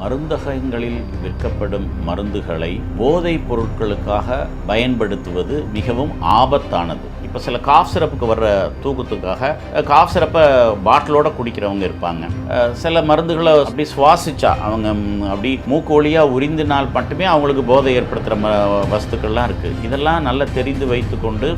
மருந்தகங்களில் விற்கப்படும் மருந்துகளை போதைப் பொருட்களுக்காக பயன்படுத்துவது மிகவும் ஆபத்தானது. இப்போ சில காஃப் சிறப்புக்கு வர்ற தூக்கத்துக்காக காஃப் சிறப்பை பாட்டிலோட குடிக்கிறவங்க இருப்பாங்க. சில மருந்துகளை அப்படி சுவாசிச்சா அவங்க அப்படி மூக்கு வழியாக உறிந்தினால் மட்டுமே அவங்களுக்கு போதை ஏற்படுத்துகிற வஸ்துக்கள்லாம் இருக்குது இதெல்லாம் நல்லா தெரிந்து வைத்துக்கொண்டு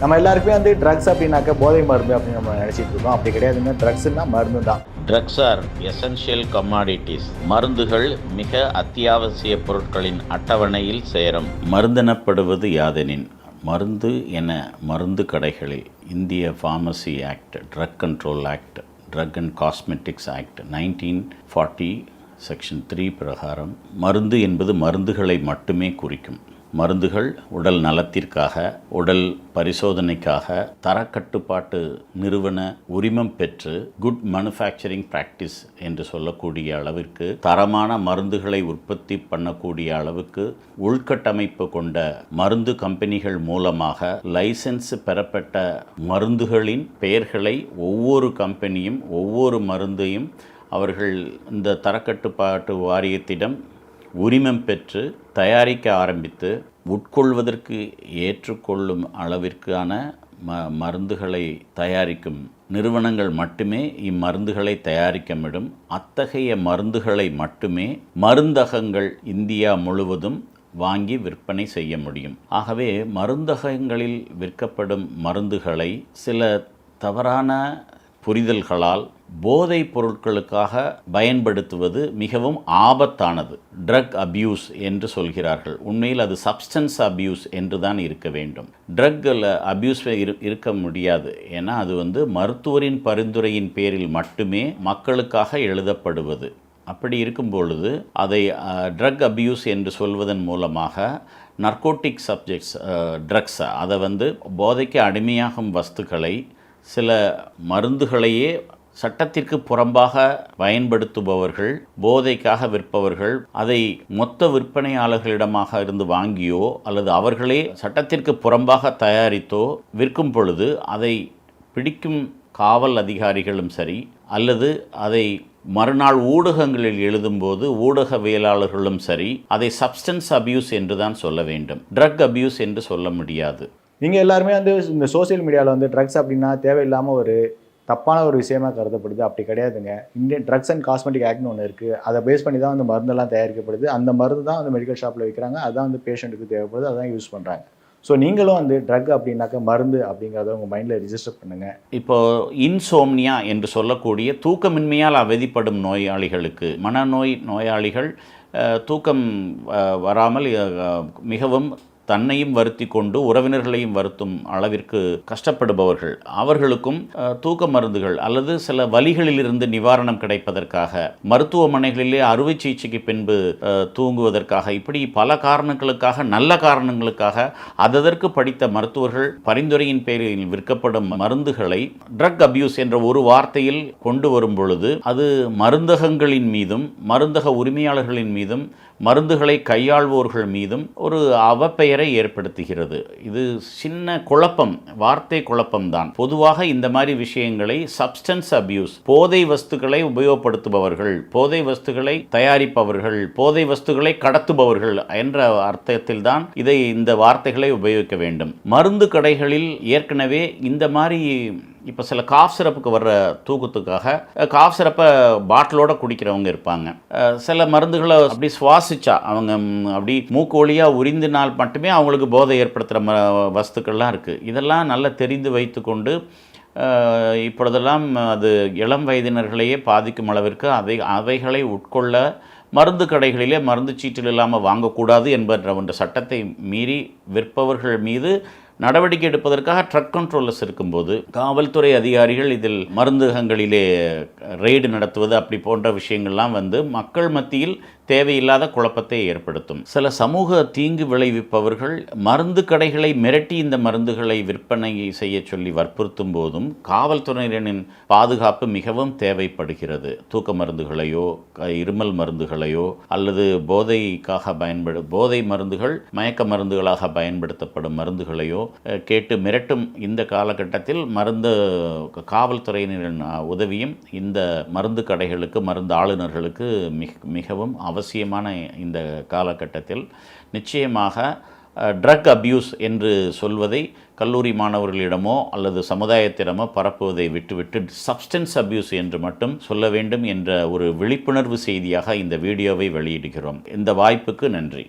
நம்ம எல்லாருக்குமே வந்து ட்ரக்ஸ் அப்படின்னாக்க போதை மருந்து அப்படின்னு நம்ம நினைச்சிட்டு இருக்கோம். அப்படி கிடையாதுங்க. ட்ரக்ஸ்னா மருந்து தான் ட்ரக்ஸ் ஆர் எசென்ஷியல் கமாடிட்டிஸ் மருந்துகள் மிக அத்தியாவசிய பொருட்களின் அட்டவணையில் சேரும். மருந்தெனப்படுவது யாதெனின் மருந்து என மருந்து கடைகளில் இந்திய pharmacy act drug control act drug and cosmetics act nineteen forty section three பிரகாரம் மருந்து என்பது மருந்துகளை மட்டுமே குறிக்கும். மருந்துகள் உடல் நலத்திற்காக உடல் பரிசோதனைக்காக தரக்கட்டுப்பாட்டு நிறுவன உரிமம் பெற்று குட் மேனுஃபேக்சரிங் பிராக்டிஸ் என்று சொல்லக்கூடிய அளவிற்கு தரமான மருந்துகளை உற்பத்தி பண்ணக்கூடிய அளவுக்கு உள்கட்டமைப்பு கொண்ட மருந்து கம்பெனிகள் மூலமாக லைசென்ஸ் பெறப்பட்ட மருந்துகளின் பெயர்களை ஒவ்வொரு கம்பெனியும் ஒவ்வொரு மருந்தையும் அவர்கள் இந்த தரக்கட்டுப்பாட்டு வாரியத்திடம் உரிமம் பெற்று தயாரிக்க ஆரம்பித்து உட்கொள்வதற்கு ஏற்றுக்கொள்ளும் அளவிற்கான ம மருந்துகளை தயாரிக்கும் நிறுவனங்கள் மட்டுமே இம்மருந்துகளை தயாரிக்க முடியும் அத்தகைய மருந்துகளை மட்டுமே மருந்தகங்கள் இந்தியா முழுவதும் வாங்கி விற்பனை செய்ய முடியும். ஆகவே மருந்தகங்களில் விற்கப்படும் மருந்துகளை சில தவறான புரிதல்களால் போதைப் பொருட்களுக்காக பயன்படுத்துவது மிகவும் ஆபத்தானது. ட்ரக் அபியூஸ் என்று சொல்கிறார்கள். உண்மையில் அது சப்ஸ்டன்ஸ் அபியூஸ் என்று தான் இருக்க வேண்டும். ட்ரக்கில் அபியூஸ் இருக்க முடியாது. ஏன்னா அது வந்து மருத்துவரின் பரிந்துரையின் பேரில் மட்டுமே மக்களுக்காக எழுதப்படுவது. அப்படி இருக்கும் பொழுது அதை ட்ரக் அபியூஸ் என்று சொல்வதன் மூலமாக நர்கோட்டிக் சப்ஜெக்ட்ஸ் ட்ரக்ஸ் அதை வந்து போதைக்கு அடிமையாகும் வஸ்துக்களை சில மருந்துகளையே சட்டத்திற்கு புறம்பாக பயன்படுத்துபவர்கள் போதைக்காக விற்பவர்கள் அதை மொத்த விற்பனையாளர்களிடமாக இருந்து வாங்கியோ அல்லது அவர்களே சட்டத்திற்கு புறம்பாக தயாரித்தோ விற்கும் பொழுது அதை பிடிக்கும் காவல் அதிகாரிகளும் சரி அல்லது அதை மறுநாள் ஊடகங்களில் எழுதும்போது ஊடகவியலாளர்களும் சரி அதை சப்ஸ்டன்ஸ் அபியூஸ் என்று தான் சொல்ல வேண்டும். ட்ரக் அபியூஸ் என்று சொல்ல முடியாது. நீங்கள் எல்லாருமே வந்து இந்த சோஷியல் மீடியாவில் வந்து ட்ரக்ஸ் அப்படின்னா தேவையில்லாமல் ஒரு தப்பான ஒரு விஷயமா கருதப்படுது. அப்படி கிடையாதுங்க. இந்தியன் ட்ரக்ஸ் அண்ட் காஸ்மெட்டிக் ஆக்ட்னு ஒன்று இருக்குது அதை பேஸ் பண்ணி தான் அந்த மருந்தெல்லாம் தயாரிக்கப்படுது. அந்த மருந்து தான் அந்த மெடிக்கல் ஷாப்பில் விற்கிறாங்க அதான் வந்து பேஷண்ட்டுக்கு தேவைப்படுது. அதான் யூஸ் பண்ணுறாங்க ஸோ நீங்களும் வந்து ட்ரக் அப்படின்னாக்க மருந்து அப்படிங்கிறத உங்கள் மைண்டில் ரிஜிஸ்டர் பண்ணுங்கள் இப்போ இன்சோம்னியா என்று சொல்லக்கூடிய தூக்கமின்மையால் அவதிப்படும் நோயாளிகளுக்கு மனநோய் நோயாளிகள் தூக்கம் வராமல் மிகவும் தன்னையும் வருத்தி கொண்டு உறவினர்களையும் வருத்தும் அளவிற்கு கஷ்டப்படுபவர்கள். அவர்களுக்கும் தூக்க மருந்துகள் அல்லது சில வலிகளிலிருந்து நிவாரணம் கிடைப்பதற்காக மருத்துவமனைகளிலே அறுவை சிகிச்சைக்கு பின்பு தூங்குவதற்காக இப்படி பல காரணங்களுக்காக நல்ல காரணங்களுக்காக அததற்கு படித்த மருத்துவர்கள் பரிந்துரையின் பேரில் விற்கப்படும் மருந்துகளை ட்ரக் அபியூஸ் என்ற ஒரு வார்த்தையில் கொண்டு வரும் பொழுது அது மருந்தகங்களின் மீதும் மருந்தக உரிமையாளர்களின் மீதும் மருந்துகளை கையாள்வோர்கள் மீதும் ஒரு அவப்பெயரை ஏற்படுத்துகிறது. இது சின்ன குழப்பம் வார்த்தை குழப்பம்தான் பொதுவாக இந்த மாதிரி விஷயங்களை சப்ஸ்டன்ஸ் அபியூஸ் போதை வஸ்துக்களை உபயோகப்படுத்துபவர்கள் போதை வஸ்துக்களை தயாரிப்பவர்கள் போதை வஸ்துக்களை கடத்துபவர்கள் என்ற அர்த்தத்தில் தான் இதை இந்த வார்த்தைகளை உபயோகிக்க வேண்டும். மருந்து கடைகளில் ஏற்கனவே இந்த மாதிரி இப்போ சில காஃப் சிரப்புக்கு வர்ற தூக்கத்துக்காக காஃப் சிரப்பை பாட்டிலோட குடிக்கிறவங்க இருப்பாங்க. சில மருந்துகளை அப்படி சுவாசிச்சா அவங்க அப்படி மூக்கு வழியாக உறிந்தினால் மட்டுமே அவங்களுக்கு போதை ஏற்படுத்துகிற ம வஸ்துக்கள்லாம் இருக்குது இதெல்லாம் நல்லா தெரிந்து வைத்துக்கொண்டு இப்பொழுதெல்லாம் அது இளம் வயதினர்களையே பாதிக்கும் அளவிற்கு அதை அவைகளை உட்கொள்ள மருந்து கடைகளிலே மருந்து சீட்டில் இல்லாமல் வாங்கக்கூடாது என்பன்ற ஒன்று சட்டத்தை மீறி விற்பவர்கள் மீது நடவடிக்கை எடுப்பதற்காக ட்ரக் கண்ட்ரோலர்ஸ் இருக்கும்போது காவல்துறை அதிகாரிகள் இதில் மருந்தகங்களிலே ரெய்டு நடத்துவது அப்படி போன்ற விஷயங்கள்லாம் வந்து மக்கள் மத்தியில் தேவையில்லாத குழப்பத்தை ஏற்படுத்தும். சில சமூக தீங்கு விளைவிப்பவர்கள் மருந்து கடைகளை மிரட்டி இந்த மருந்துகளை விற்பனை செய்ய சொல்லி வற்புறுத்தும் போதும் காவல்துறையினரின் பாதுகாப்பு மிகவும் தேவைப்படுகிறது. தூக்க மருந்துகளையோ க- இருமல் மருந்துகளையோ அல்லது போதைக்காக பயன்படு போதை மருந்துகள் மயக்க மருந்துகளாக பயன்படுத்தப்படும் மருந்துகளையோ கேட்டு மிரட்டும் இந்த காலகட்டத்தில் மருந்து காவல்துறையினரின் உதவியும் இந்த மருந்து கடைகளுக்கு மருந்து ஆளுநர்களுக்கு மிக மிகவும் அவசியமான இந்த காலகட்டத்தில் நிச்சயமாக ட்ரக் அப்யூஸ் என்று சொல்வதை கல்லூரி மாணவர்களிடமோ அல்லது சமுதாயத்திடமோ பரப்புவதை விட்டுவிட்டு சப்ஸ்டன்ஸ் அப்யூஸ் என்று மட்டும் சொல்ல வேண்டும் என்ற ஒரு விழிப்புணர்வு செய்தியாக இந்த வீடியோவை வெளியிடுகிறோம். இந்த வாய்ப்புக்கு நன்றி.